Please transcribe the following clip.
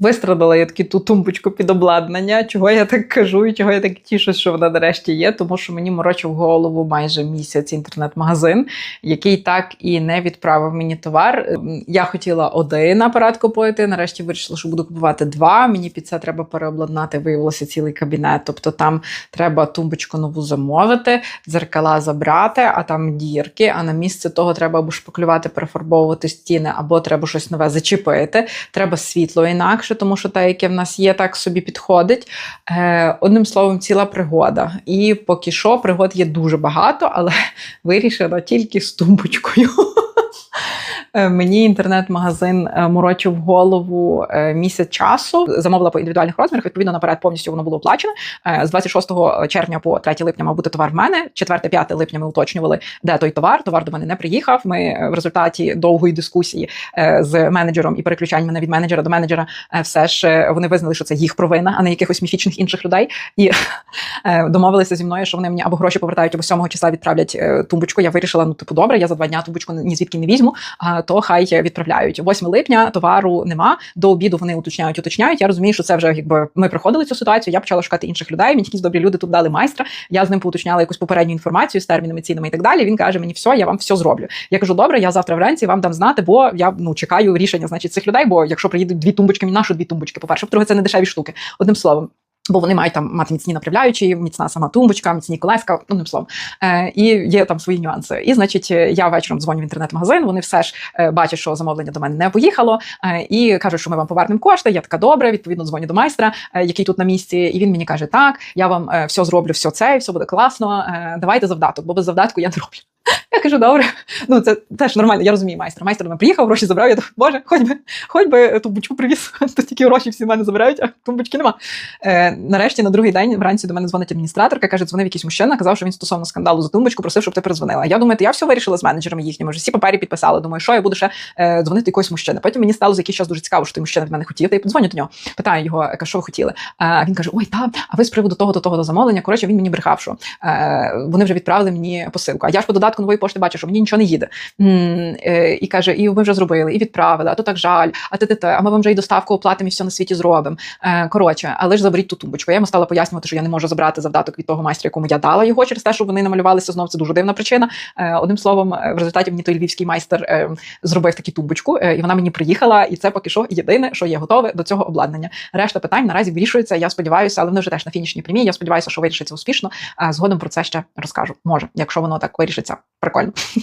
Вистрадала я таки ту тумбочку під обладнання. Чого я так кажу і чого я так тішу, що вона нарешті є, тому що мені морочив голову майже місяць інтернет-магазин, який так і не відправив мені товар. Ем, Я хотіла один апарат купити. Нарешті вирішила, що буду купувати два. Мені під це треба переобладнати. Виявилося цілий кабінет. Тобто там треба тумбочку нову замовити, дзеркала забрати, а там дірки. А на місце того треба або шпаклювати, перефарбовувати стіни, або треба щось нове зачепити. Треба світло інакше, тому що те, яке в нас є, так собі підходить. Е, одним словом, ціла пригода. І поки що пригод є дуже багато, але вирішила тільки з тумбочкою. Е, Мені інтернет-магазин е, морочив голову е, місяць часу. Замовила по індивідуальних розмірах. Відповідно, наперед повністю воно було оплачено. Е, З 26 червня по 3 липня мав бути товар в мене. 4-5 липня ми уточнювали, де той товар. Товар до мене не приїхав. Ми в результаті довгої дискусії з менеджером і переключань мене від менеджера до менеджера. Все ж вони визнали, що це їх провина, а не якихось міфічних інших людей. І домовилися зі мною, що вони мені або гроші повертають, або 7 числа відправлять тумбочку. Я вирішила, ну типу, добре, я за два дня тумбочку ні звідки не візьму, а то хай відправляють. 8 липня товару нема. До обіду вони уточняють, уточняють. Я розумію, що це вже якби ми проходили цю ситуацію. Я почала шукати інших людей. Мені якісь добрі люди тут дали майстра. Я з ним поуточняла якусь попередню інформацію з термінами, цінами і так далі. Він каже: мені все, я вам все зроблю. Я кажу, добре, я завтра вранці вам дам знати, бо я ну чекаю рішення, значить, цих людей. Бо якщо приїдуть дві тумбочки, мені нашу дві тумбочки. По перше, по-друге, це не дешеві штуки. Одним словом. Бо вони мають там мати міцні направляючі, міцна сама тумбочка, міцні колеска, ну, одним словом. Е, і є там свої нюанси. І, значить, я вечором дзвоню в інтернет-магазин. Вони все ж е, бачать, що замовлення до мене не поїхало, е, і кажуть, що ми вам повернемо кошти. Я така добре. Відповідно, дзвоню до майстра, е, який тут на місці, і він мені каже: Так, я вам е, все зроблю, все це, все буде класно. Е, давайте завдаток, бо без завдатку я не роблю. Я кажу, добре. Ну це теж нормально. Я розумію майстра. Майстер мене приїхав, гроші забрав. Я думаю, боже, хоч би, хоч би тумбочку привіз. То тільки гроші всі в мене забирають, а тумбочки нема. Е, нарешті на другий день вранці до мене дзвонить адміністраторка, каже, дзвонив якийсь мужчина, казав, що він стосовно скандалу за тумбочку просив, щоб ти перезвонила. Я думаю, я все вирішила з менеджерами їхніми, вже всі папері підписали. Думаю, що я буду ще е, дзвонити якогось мужчини. Потім мені стало за якийсь час дуже цікаво, що той мужчина від мене хотів. Та я подзвоню до нього, питаю його, кажу, що ви хотіли. А він каже: Ой, та, а ви з приводу того до того до замовлення. Коротше, він мені брехав, що е, вони вже відправили мені посилку. А я ж по додатку нової пошти бачу, що мені нічого не їде. Е, і каже, і ми вже зробили, і відправили, а то так жаль, а те, те, а ми вам вже і доставку оплатимо, і все на світі зробимо. Е, коротше, але ж заберіть ту тумбочку. Я йому стала пояснювати, що я не можу забрати завдаток від того майстра, якому я дала його через те, що вони намалювалися знов. Це дуже дивна причина. Е, одним словом, в результаті мені той львівський майстер зробив таку тумбочку, і вона мені приїхала. І це поки що єдине, що є готове до цього обладнання. Решта питань наразі вирішується. Я сподіваюся, але вони вже теж на фінішній прямі. Я сподіваюся, що вирішиться успішно. Згодом про це ще розкажу. Може, якщо воно так вирішиться, прикольно.